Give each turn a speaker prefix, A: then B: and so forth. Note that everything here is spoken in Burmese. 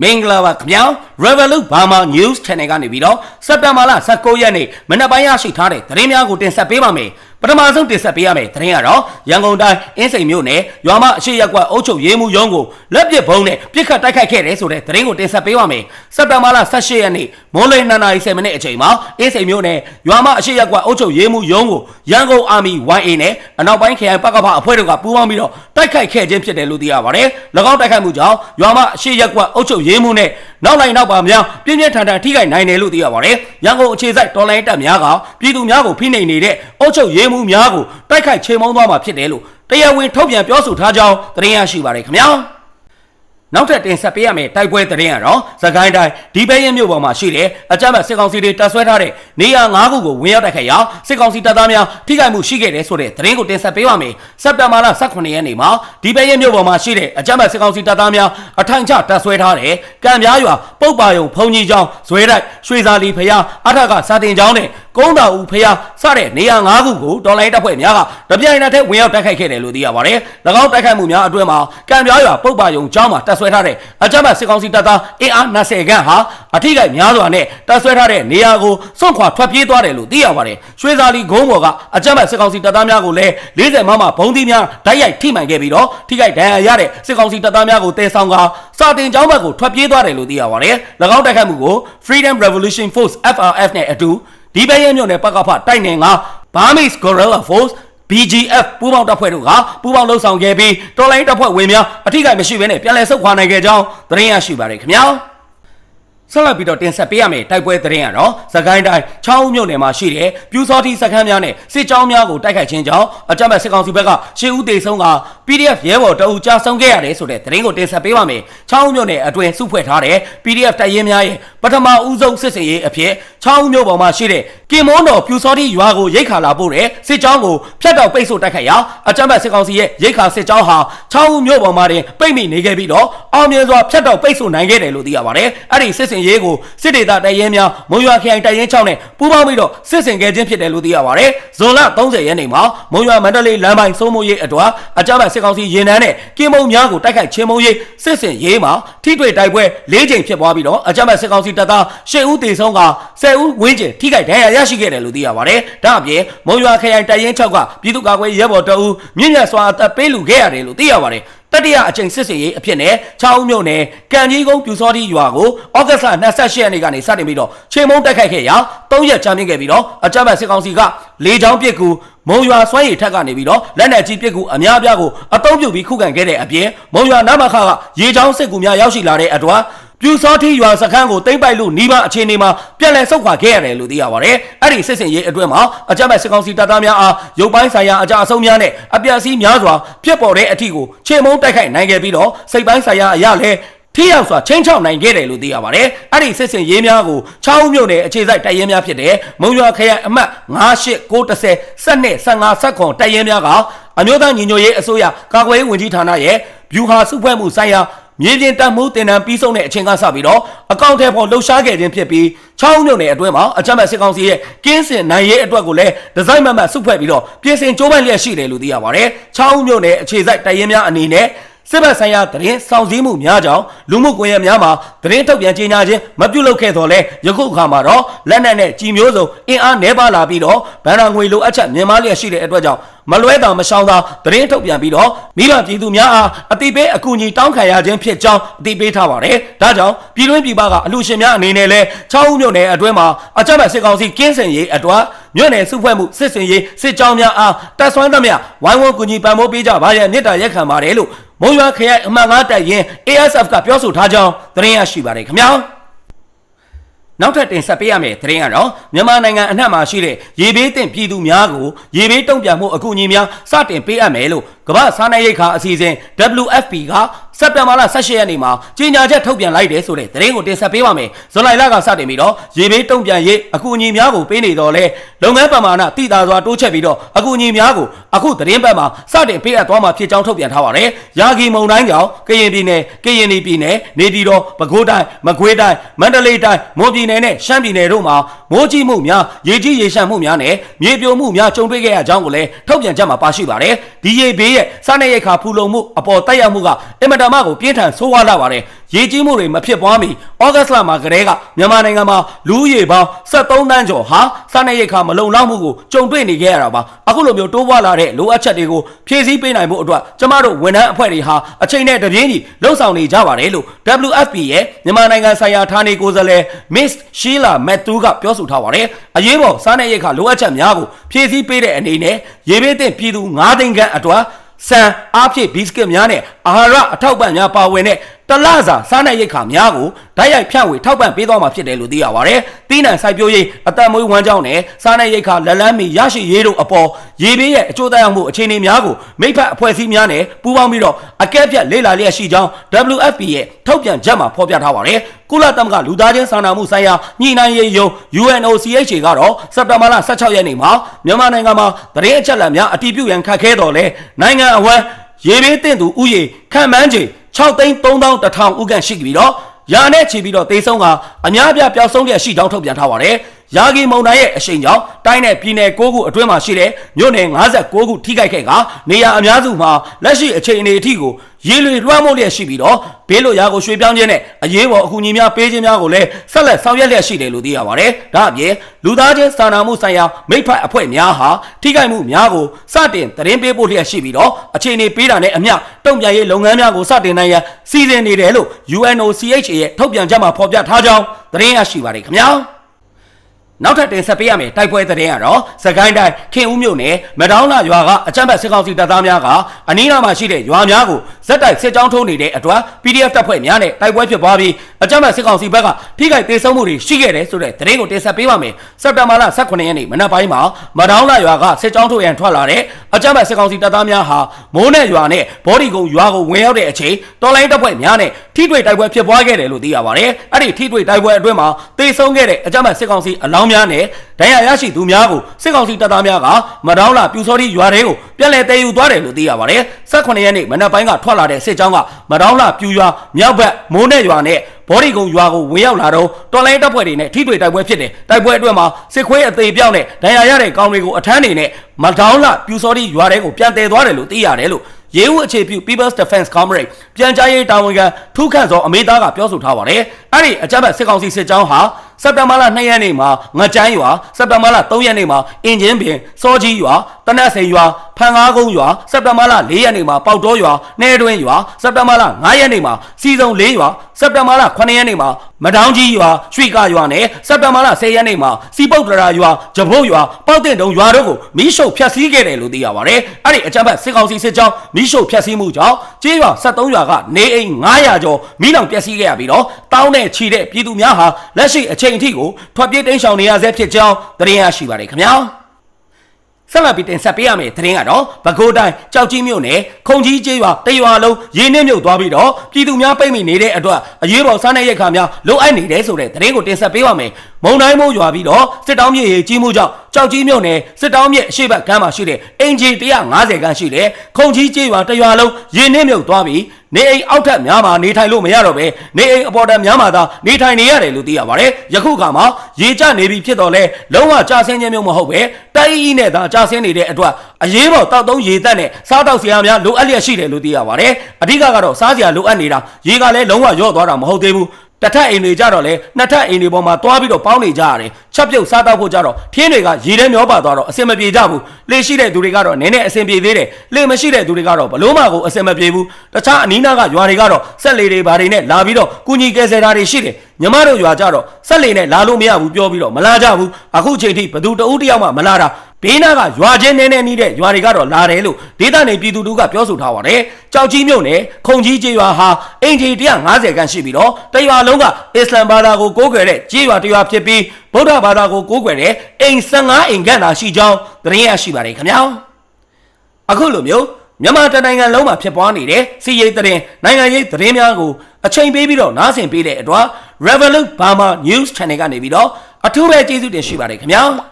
A: မင်္ဂလာပါခင်ဗျာ Revolut Burma News Channel ကနေပြီးတော့စက်တင်ဘာလ19ရက်နေ့မနက်ပိုင်းရရှိထားတဲ့သတင်းများကိုတင်ဆက်ပေးပါမယ် ပထမဆုံးတင်ဆက်ပေးရမယ်သတင်းကတော့ရန်ကုန်တိုင်းအင်းစိန်မြို့နယ်ရွာမအရှိရက်ကွက်အုပ်ချုပ်ရေးမှူးရုံးကိုလက်ပစ်ဘုံနဲ့ပြစ်ခတ်တိုက်ခိုက်ခဲ့တယ်ဆိုတဲ့သတင်းကိုတင်ဆက်ပေးပါမယ်စက်တင်ဘာလ18ရက်နေ့မိုးလင်း2နာရီ10မိနစ်အချိန်မှာအင်းစိန်မြို့နယ်ရွာမအရှိရက်ကွက်အုပ်ချုပ်ရေးမှူးရုံးကိုရန်ကုန်အာမီ 1A နဲ့အနောက်ပိုင်းခရိုင်ပကဖအဖွဲ့တို့ကပူးပေါင်းပြီးတော့တိုက်ခိုက်ခဲ့ခြင်းဖြစ်တယ်လို့သိရပါတယ်၎င်းတိုက်ခိုက်မှုကြောင့်ရွာမအရှိရက်ကွက်အုပ်ချုပ်ရေးမှူးနဲ့နောက်လိုက်နောက်ပါများပြင်းပြင်းထန်ထန်ထိခိုက်နိုင်တယ်လို့သိရပါတယ်ရန်ကုန်အခြေစိုက်တော်လိုင်းတပ်များကပြည်သူများကိုဖိနှိပ်နေတဲ့အုပ်ချုပ်ရေးမှူးများကိုတိုက်ခိုက်ချေမှုန်းသွားမှာဖြစ်တယ်လို့တရားဝင်ထုတ်ပြန်ပြောဆိုထားကြောင်းသတင်းရရှိပါတယ်ခင်ဗျာ နောက်ထပ်တင်ဆက်ပေးရမယ့်တိုက်ပွဲသတင်းကတော့သခိုင်းတိုင်းဒီပဲရင်မြို့ပေါ်မှာရှိတဲ့အကြမ်းဖက်စစ်ကောင်စီတွေတပ်ဆွဲထားတဲ့နေရာ၅ခုကိုဝင်ရောက်တိုက်ခိုက်ရာစစ်ကောင်စီတပ်သားများထိခိုက်မှုရှိခဲ့တယ်ဆိုတဲ့သတင်းကိုတင်ဆက်ပေးပါမယ်။စက်တင်ဘာလ18ရက်နေ့မှာဒီပဲရင်မြို့ပေါ်မှာရှိတဲ့အကြမ်းဖက်စစ်ကောင်စီတပ်သားများအထိုင်ချတပ်ဆွဲထားတဲ့ကံပြားရွာပုတ်ပါယုံဖုန်ကြီးကျောင်းဇွဲတိုက်ရွှေစာလီဖျားအထက်ကစာတင်ကျောင်းနဲ့ကုန်းတော်ဦးဖျားစတဲ့နေရာ၅ခုကိုတော်လိုင်းတပ်ဖွဲ့များကတပြိုင်နက်တည်းဝင်ရောက်တိုက်ခိုက်ခဲ့တယ်လို့သိရပါတယ်။၎င်းတိုက်ခိုက်မှုများအတွင်းမှာကံပြားရွာပုတ်ပါယုံကျောင်းမှာတပ်ဆွဲထားတဲ့အကြမ်းဖက်စစ်ကောင်စီတပ်သားအင်အား20ခန့်ဟာအထိကိများစွာနဲ့တပ်ဆွဲထားတဲ့နေရာကိုစွန့်ခွာထွက်ပြေးသွားတယ်လို့သိရပါတယ်။ရွှေစာလီဂုံးပေါ်ကအကြမ်းဖက်စစ်ကောင်စီတပ်သားများကိုလည်း40မမဘုံသီးများဓာတ်ရိုက်ထိမှန်ခဲ့ပြီးတော့ထိခိုက်ဒဏ်ရာရတဲ့စစ်ကောင်စီတပ်သားများကိုတဲဆောင်ကစာတင်ကျောင်းဘက်ကိုထွက်ပြေးသွားတယ်လို့သိရပါတယ်။၎င်းတိုက်ခိုက်မှုကို Freedom Revolution Force FRF နဲ့အတူဒီပဲရဲမြို့နယ်ပကဖတိုက်နယ်က Burmese Guerrilla Force BGF ပူးပေါင်းတပ်ဖွဲ့တို့ကပူးပေါင်းလှုပ်ဆောင်ခဲ့ပြီးတော်လိုင်းတပ်ဖွဲ့ဝင်များအထိကိမရှိဘဲနဲ့ပြန်လည်ဆုတ်ခွာနိုင်ခဲ့ကြောင်းသတင်းရရှိပါတယ်ခင်ဗျာ ဆက်လက်ပြီးတော့တင်ဆက်ပေးရမယ့်တိုက်ပွဲသတင်းကတော့သခိုင်းတိုင်းချောင်းဦးမြို့နယ်မှာရှိတဲ့ပြူစောတိစခန်းများနဲ့စစ်ကြောင်းများကိုတိုက်ခိုက်ခြင်းကြောင့်အကြမ်းဖက်စစ်ကောင်စီဘက်ကရှေ့ဦးတေဆုံးက PDF ရဲဘော်တအူကြာဆုံးခဲ့ရတယ်ဆိုတဲ့သတင်းကိုတင်ဆက်ပေးပါမယ်။ချောင်းဦးမြို့နယ်အတွင်းစုဖွဲ့ထားတဲ့ PDF တပ်ရင်းများရဲ့ပထမဦးဆုံးစစ်စင်ရေးအဖြစ်ချောင်းဦးမြို့ပေါ်မှာရှိတဲ့ကင်မွန်းတော်ပြူစောတိရွာကိုရိတ်ခါလာပို့တဲ့စစ်ကြောင်းကိုဖျက်တောက်ပိတ်ဆို့တိုက်ခိုက်ရာအကြမ်းဖက်စစ်ကောင်စီရဲ့ရိတ်ခါစစ်ကြောင်းဟာချောင်းဦးမြို့ပေါ်မှာတင်ပိတ်မိနေခဲ့ပြီးတော့အောင်မြင်စွာဖျက်တောက်ပိတ်ဆို့နိုင်ခဲ့တယ်လို့သိရပါတယ်။အဲ့ဒီစစ်စင်ရေးကိုစစ်ဒေသတပ်ရင်းများမုံရွာခရိုင်တပ်ရင်း6နဲ့ပူးပေါင်းပြီးတော့စစ်စင်ခဲ့ခြင်းဖြစ်တယ်လို့သိရပါတယ်။ဇွန်လ30ရက်နေ့မှာမုံရွာမန္တလေးလမ်းပိုင်းစိုးမိုးရေးအတွက်အကြမ်းဖက်စစ်ကောင်စီရင်နှန်းနဲ့ကင်မုံများကိုတိုက်ခိုက်ချင်းမုံရေးစစ်စင်ရေးမှာထိတွေ့တိုက်ပွဲ၄ချိန်ဖြစ်ပွားပြီးတော့အကြမ်းဖက်စစ်ကောင်စီတပ်သား၈ဦးတေဆုံးက10ဦးဝန်းကျင်ထိခိုက်ဒဏ်ရာရရှိခဲ့တယ်လို့သိရပါတယ်။ဒါအပြင်မုံရွာခရိုင်တပ်ရင်း6ကပြည်သူ့ကာကွယ်ရဲဘော်တအူးမြင့်မြတ်စွာအသက်ပေးလူခဲ့ရတယ်လို့သိရပါတယ်။ တတိယအကြိမ်စစ်စေးရေးအဖြစ်နဲ့6ဦးမြို့နယ်ကံကြီးကုန်းပြူစောတိရွာကိုဩဂတ်စ်လ28ရက်နေ့ကနေစတင်ပြီးတော့ချိန်မုံတိုက်ခိုက်ခဲ့ရာ3ရက်ကြာမြင့်ခဲ့ပြီးတော့အကြမ်းဖက်စစ်ကောင်စီကလေကြောင်းပစ်ကူမုံရွာစွမ်းရည်ထက်ကနေပြီးတော့လက်နက်ကြီးပစ်ကူအများအပြားကိုအုံပြုတ်ပြီးခုခံခဲ့တဲ့အပြင်မုံရွာနမခကရေချောင်းစစ်ကူများရောက်ရှိလာတဲ့အတွက် ပြူစောတိရွာစခန်းကိုတိမ့်ပိုက်လို့နီးပါအခြေအနေမှာပြန်လည်ဆုတ်ခွာခဲ့ရတယ်လို့သိရပါတယ်။အဲ့ဒီစစ်စင်ရေးအတွင်းမှာအကြမ်းဖက်စစ်ကောင်စီတပ်သားများအားရုပ်ပိုင်းဆိုင်ရာအကြအဆုံးများနဲ့အပြက်စီးများစွာဖြစ်ပေါ်တဲ့အထီကိုခြေမုံတိုက်ခိုက်နိုင်ခဲ့ပြီးတော့စိတ်ပိုင်းဆိုင်ရာအရာလည်းထိရောက်စွာချင်းချောက်နိုင်ခဲ့တယ်လို့သိရပါတယ်။အဲ့ဒီစစ်စင်ရေးများကိုချောင်းမြို့နယ်အခြေစိုက်တိုက်ရဲများဖြစ်တဲ့မုံရွာခရိုင်အမှတ်98 910 12 15 19တိုက်ရဲများကအမျိုးသားညီညွတ်ရေးအစိုးရကာကွယ်ရေးဝန်ကြီးဌာနရဲ့ဗျူဟာစုဖွဲ့မှုဆိုင်ရာ မြေပြင်တပ်မှုတင်တန်းပြီးဆုံးတဲ့အချိန်ကစပြီးတော့အကောင့်ထဲပေါ်လှုပ်ရှားခဲ့ခြင်းဖြစ်ပြီးချောင်းမြုံနယ်အတွင်းမှာအကြမ်းဖက်စစ်ကောင်စီရဲ့ကင်းစင်နိုင်ရေးအတွက်ကိုလည်းဒီဇိုင်းမတ်မတ်စုဖွဲ့ပြီးတော့ပြင်ဆင်ကြိုးပမ်းလျက်ရှိတယ်လို့သိရပါတယ်။ချောင်းမြုံနယ်အခြေစိုက်တိုင်ရင်များအနေနဲ့ စစ်ဘက်ဆိုင်ရာသတင်းစောင့်စည်းမှုများကြောင့်လူမှုကွန်ရက်များမှာသတင်းထုတ်ပြန်ကြေညာခြင်းမပြုလုပ်ခဲ့တော့လဲယခုအခါမှာတော့လက်နက်နဲ့ကြီးမျိုးစုံအင်အားနှဲပါလာပြီးတော့ဗန်နာငွေလိုအပ်ချက်မြင်မာလျက်ရှိတဲ့အတွက်ကြောင့်မလွဲတာမရှောင်သာသတင်းထုတ်ပြန်ပြီးတော့မိဘပြည်သူများအားအတိပေးအကူအညီတောင်းခံရခြင်းဖြစ်ကြောင်းအတိပေးထားပါတယ်။ဒါကြောင့်ပြည်တွင်းပြည်ပကအလူရှင်များအနေနဲ့လည်းချောင်းဦးမြို့နယ်အတွင်းမှာအကြမ်းဖက်စစ်ကောင်စီကင်းစင်ရေးအတွက်မြို့နယ်စုဖွဲ့မှုစစ်စင်ရေးစစ်ကြောင်းများအားတပ်ဆွမ်းသမျှဝိုင်းဝန်းကူညီပံ့ပိုးပေးကြပါရန်မြစ်တာရက်ခံပါတယ်လို့ မုံရွာခရိုင်အမှတ်၅တိုက်ရင် ASF ကပြောဆိုထားကြောင်းသတင်းရရှိပါတယ်ခင်ဗျာ။နောက်ထပ်တင်ဆက်ပေးရမယ့်သတင်းကတော့မြန်မာနိုင်ငံအနှံ့မှာရှိတဲ့ရေဘေးသင့်ပြည်သူများကိုရေဘေးတုံ့ပြန်မှုအကူအညီများစတင်ပေးအပ်မယ်လို့ကမ္ဘာစားနပ်ရိက္ခာအစီအစဉ် WFP ကစက်တင်ဘာလ18ရက်နေ့မှာကြေညာချက်ထုတ်ပြန်လိုက်တယ်ဆိုတဲ့သတင်းကိုတင်ဆက်ပေးပါမယ်။ဇွန်လလကစတင်ပြီးတော့ရေဘေးတုံ့ပြန်ရေးအကူအညီများကိုပေးနေတော့လဲလုပ်ငန်းပမာဏတိတာစွာတိုးချက်ပြီးတော့အကူအညီများကိုအခုသတင်းပတ်မှာစတင်ပေးအပ်သွားမှာဖြစ်ကြောင်းထုတ်ပြန်ထားပါတယ်။ရာဂီမုံတိုင်းကြောင့်ကရင်ပြည်နယ်ကရင်ပြည်နယ်နေပြည်တော်ပဲခူးတိုင်းမကွေးတိုင်းမန္တလေးတိုင်းမွန်ပြည်နယ်နဲ့ရှမ်းပြည်နယ်တို့မှာမိုးကြီးမှုများရေကြီးရေရှမ်းမှုများနဲ့မြေပြိုမှုများကြုံတွေ့ခဲ့ရကြောင်းကိုလည်းထုတ်ပြန်ချက်မှာပါရှိပါတယ်။ဒီရေဘေးရဲ့စားနပ်ရိက္ခာဖူလုံမှုအပေါ်တက်ရောက်မှုကအင်မတန်မှကိုပြင်းထန်ဆိုးဝါးလာပါတယ်ရေကြီးမှုတွေမဖြစ်ပွားမီဩဂတ်လမှာကတည်းကမြန်မာနိုင်ငံမှာလူဦးရေပေါင်း73တန်းကျော်ဟာစားနပ်ရိက္ခာမလုံလောက်မှုကိုကြုံတွေ့နေခဲ့ရတာပါအခုလိုမျိုးတိုးပွားလာတဲ့လိုအပ်ချက်တွေကိုဖြည့်ဆည်းပေးနိုင်ဖို့အတွက်ကျမတို့ဝန်ထမ်းအဖွဲ့တွေဟာအချိန်နဲ့တပြေးညီလှုပ်ဆောင်နေကြပါတယ်လို့ WFP ရဲ့မြန်မာနိုင်ငံဆိုင်ရာဌာနေကိုယ်စားလှယ် Miss Sheila Matthew ကပြောဆိုထားပါတယ်အရေးပေါ်စားနပ်ရိက္ခာလိုအပ်ချက်များကိုဖြည့်ဆည်းပေးတဲ့အနေနဲ့ရေဘေးသင့်ပြည်သူ9သိန်းခန့်အတွက် ဆန်အားဖြည့်ဘီစကစ်များနဲ့အာဟာရအထောက်ပံ့များပါဝင်တဲ့ တလစာစားနပ်ရိက္ခာများကိုဓာတ်ရိုက်ဖြန့်ဝေထောက်ပံ့ပေးသွားမှာဖြစ်တယ်လို့သိရပါတယ်။တီးနှံစိုက်ပျိုးရေးအသက်မွေးဝမ်းကြောင်းနဲ့စားနပ်ရိက္ခာလက်လန်းမီရရှိရေးတို့အပေါ်ရေဘေးရဲ့အကျိုးသက်ရောက်မှုအခြေအနေများကိုမိဖက်အဖွဲ့အစည်းများနဲ့ပူးပေါင်းပြီးတော့အကဲဖြတ်လေ့လာလျက်ရှိကြောင်း WFP ရဲ့ထုတ်ပြန်ချက်မှာဖော်ပြထားပါတယ်။ကုလသမဂ္ဂလူသားချင်းစာနာမှုဆိုင်ရာညှိနှိုင်းရေးယုံ UNOCHA ကတော့စက်တင်ဘာလ16ရက်နေ့မှာမြန်မာနိုင်ငံမှာသတင်းအချက်အလက်များအတည်ပြုရန်ခတ်ခဲတော်လဲနိုင်ငံအဝန်းရေဘေးတင့်သူဥယေခံမှန်းချိန် 6သိန်း3000ဦးခန့်ရှိပြီးတော့ရာနဲ့ချီပြီးတော့တေဆုံးကအများအပြားပျောက်ဆုံးရရှိကြောင်းထုတ်ပြန်ထားပါတယ်။ ရာဂီမုံတိုင်းရဲ့အရှိန်ကြောင့်တိုင်းနယ်ပြည်နယ်6ခုအတွင်းမှာရှိတဲ့မြို့နယ်56ခုထိခိုက်ခဲ့ကနေရာအများစုမှာလက်ရှိအခြေအနေအထိကိုရေလွေလွှမ်းမိုးလျက်ရှိပြီးတော့ဘေးလွရာကိုရွှေ့ပြောင်းခြင်းနဲ့အရေးပေါ်အကူအညီများပေးခြင်းများကိုလည်းဆက်လက်ဆောင်ရွက်လျက်ရှိတယ်လို့သိရပါတယ်။ဒါအပြင်လူသားချင်းစာနာမှုဆိုင်ရာမိဖက်အဖွဲ့များဟာထိခိုက်မှုများကိုစတင်သတင်းပေးပို့လျက်ရှိပြီးတော့အခြေအနေပေးတာနဲ့အမျှတုံ့ပြန်ရေးလုပ်ငန်းများကိုစတင်နိုင်ရန်စီစဉ်နေတယ်လို့ UNOCHA ရဲ့ထုတ်ပြန်ချက်မှာဖော်ပြထားကြောင်းသတင်းရရှိပါတယ်ခင်ဗျာ။ နောက်ထပ်တင်ဆက်ပေးရမယ်တိုက်ပွဲသတင်းကတော့စကိုင်းတိုင်းခင်ဦးမြို့နယ်မဒေါင်းလာရွာကအကြမ်းဖက်စစ်ကောင်စီတပ်သားများကအနီးနားမှာရှိတဲ့ရွာများကိုဇက်တိုက်စစ်ကြောင်းထိုးနေတဲ့အတွက် PDF တပ်ဖွဲ့များနဲ့တိုက်ပွဲဖြစ်ပွားပြီးအကြမ်းဖက်စစ်ကောင်စီဘက်ကထိခိုက်ဒေဆုံးမှုတွေရှိခဲ့တယ်ဆိုတဲ့သတင်းကိုတင်ဆက်ပေးပါမယ်စက်တဘာလ18ရက်နေ့မနက်ပိုင်းမှာမဒေါင်းလာရွာကစစ်ကြောင်းထိုးရန်ထွက်လာတဲ့အကြမ်းဖက်စစ်ကောင်စီတပ်သားများဟာမိုးနဲ့ရွာနဲ့ဘော်ဒီကုံရွာကိုဝင်ရောက်တဲ့အချိန်တော်လိုင်းတပ်ဖွဲ့များနဲ့ထိတွေ့တိုက်ပွဲဖြစ်ပွားခဲ့တယ်လို့သိရပါတယ်အဲ့ဒီထိတွေ့တိုက်ပွဲအတွင်းမှာတေ ဆုံးခဲ့တဲ့အကြမ်းဖက်စစ်ကောင်စီအလောင်းများနဲ့ဒဏ်ရာရရှိသူများကိုစစ်ကောင်စီတပ်သားများကမဒေါင်းလာပြူစောတိရွာတွေကိုပြန်လည်တည်ယူသွားတယ်လို့သိရပါတယ်18ရက်နေ့မနက်ပိုင်းကထွက်လာတဲ့စစ်ကြောင်းကမဒေါင်းလာပြူရွာမြောက်ဘက်မိုးနဲ့ရွာနဲ့ဘော်ဒီကုံရွာကိုဝင်ရောက်လာတော့တော်လိုင်းတပ်ဖွဲ့တွေနဲ့ထိတွေ့တိုက်ပွဲဖြစ်တယ်တိုက်ပွဲအတွင်းမှာစစ်ခွေးအသေးပြောင်းနဲ့ဒဏ်ရာရတဲ့ကောင်တွေကိုအထမ်းနေနဲ့မဒေါင်းလာပြူစောတိရွာတွေကိုပြန်တည်သွားတယ်လို့သိရတယ်လို့ ရေဦးအခြေပြု People's Defense Comrade ပြန်ကြားရေးတာဝန်ခံထူးခန့်စောအမေသားကပြောဆိုထားပါတယ်။အဲ့ဒီအကြမ်းဖက်စစ်ကောင်စီစစ်ကြောင်းဟာ စက်တဘာလ2ရက်နေ့မှာငကြမ်းရွာစက်တဘာလ3ရက်နေ့မှာအင်ဂျင်ပင်စောကြီးရွာတနက်စိန်ရွာဖန်ကားကုန်းရွာစက်တဘာလ4ရက်နေ့မှာပေါက်တော်ရွာနှဲတွင်းရွာစက်တဘာလ5ရက်နေ့မှာစီစုံ4ရွာစက်တဘာလ9ရက်နေ့မှာမဒေါင်းကြီးရွာရွှေကရွာနဲ့စက်တဘာလ10ရက်နေ့မှာစီပုတ်တရာရွာဂျပုတ်ရွာပေါက်တင်တုံရွာတို့ကိုမီးရှို့ဖျက်ဆီးခဲ့တယ်လို့သိရပါတယ်။အဲ့ဒီအကြမ်းဖက်စစ်ကောင်စီစစ်ကြောင်းမီးရှို့ဖျက်ဆီးမှုကြောင့်ကျေးရွာ73ရွာကနေအိမ်900ကျော်မီးလောင်ပျက်စီးခဲ့ရပြီးတော့တောင်းနဲ့ချီတဲ့ပြည်သူများဟာလက်ရှိအချိန်အထိကိုထွက်ပြေးတိမ်းရှောင်နေရဆဲဖြစ်ကြောင်းသတင်းရရှိပါတယ်ခင်ဗျာ။ဆက်လက်ပြီးတင်ဆက်ပေးရမယ့်သတင်းကတော့ပဲခူးတိုင်းကြောက်ကြီးမြို့နယ်ခုံကြီးကျေးရွာတရွာလုံးရေနစ်မြုပ်သွားပြီးတော့ပြည်သူများပိတ်မိနေတဲ့အတွက်အရေးပေါ်စားနပ်ရိက္ခာများလိုအပ်နေတယ်ဆိုတဲ့သတင်းကိုတင်ဆက်ပေးပါမယ်။မုံတိုင်းမိုးရွာပြီးတော့စစ်တောင်းမြေရေကြီးမှုကြောင့်ကြောက်ကြီးမြို့နယ်စစ်တောင်းမြေအရှိတ်ကမ်းမှာရှိတဲ့အင်ဂျီ150ခန်းရှိတဲ့ခုံကြီးကျေးရွာတရွာလုံးရေနစ်မြုပ်သွားပြီး နေအိမ်အောက်ထပ်များမှာနေထိုင်လို့မရတော့ပဲနေအိမ်အပေါ်ထပ်များမှာသာနေထိုင်နေရတယ်လို့သိရပါတယ်။ယခုခါမှာရေကျနေပြီဖြစ်တော့လဲလုံးဝကြာဆင်းခြင်းမျိုးမဟုတ်ပဲတိုက်အီးနဲ့သာကြာဆင်းနေတဲ့အတွက်အရေးပေါ်တောက်သုံးရေသက်နဲ့စားတောက်စရာများလိုအပ်လျက်ရှိတယ်လို့သိရပါတယ်။အဓိကကတော့စားစရာလိုအပ်နေတာရေကလည်းလုံးဝရော့သွားတာမဟုတ်သေးဘူး။ တစ်ထပ်အိမ်တွေကြတော့လေနှစ်ထပ်အိမ်တွေပေါ်မှာတွားပြီးတော့ပေါင်းနေကြရတယ်ချက်ပြုတ်စားတောက်ဖို့ကြတော့ထင်းတွေကရေထဲမျောပါသွားတော့အဆင်မပြေကြဘူးလေရှိတဲ့သူတွေကတော့နည်းနည်းအဆင်ပြေသေးတယ်လေမရှိတဲ့သူတွေကတော့ဘလို့မှကိုအဆင်မပြေဘူးတခြားအနီးနားကရွာတွေကတော့ဆက်လေတွေဘာတွေနဲ့လာပြီးတော့ကုညီကယ်ဆယ်တာတွေရှိတယ်ညီမတို့ရွာကြတော့ဆက်လေနဲ့လာလို့မရဘူးပြောပြီးတော့မလာကြဘူးအခုချိန်ထိဘသူတဦးတယောက်မှမလာတာ ဘေးနားကရွာချင်းနေနေနီးတဲ့ရွာတွေကတော့လာတယ်လို့ဒေသနေပြည်သူတို့ကပြောဆိုထားပါတယ်။ကြောက်ကြီးမြို့နယ်ခုံကြီးကျေးရွာဟာအင်ဂျီ150ခန့်ရှိပြီးတော့တရွာလုံးကအစ္စလမ်ဘာသာကိုကိုးကွယ်တဲ့ကျေးရွာတစ်ရွာဖြစ်ပြီးဗုဒ္ဓဘာသာကိုကိုးကွယ်တဲ့အိမ်15အိမ်ခန့်သာရှိကြောင်းသတင်းရရှိပါတယ်ခင်ဗျာ။အခုလိုမျိုးမြန်မာတနိုင်ငံလုံးမှာဖြစ်ပွားနေတဲ့စီးရိတ်သတင်းနိုင်ငံရေးသတင်းများကိုအချိန်ပေးပြီးတော့နားဆင်ပေးတဲ့အတွက် Revolut Burma News Channel ကနေပြီးတော့အထူးပဲကျေးဇူးတင်ရှိပါတယ်ခင်ဗျာ။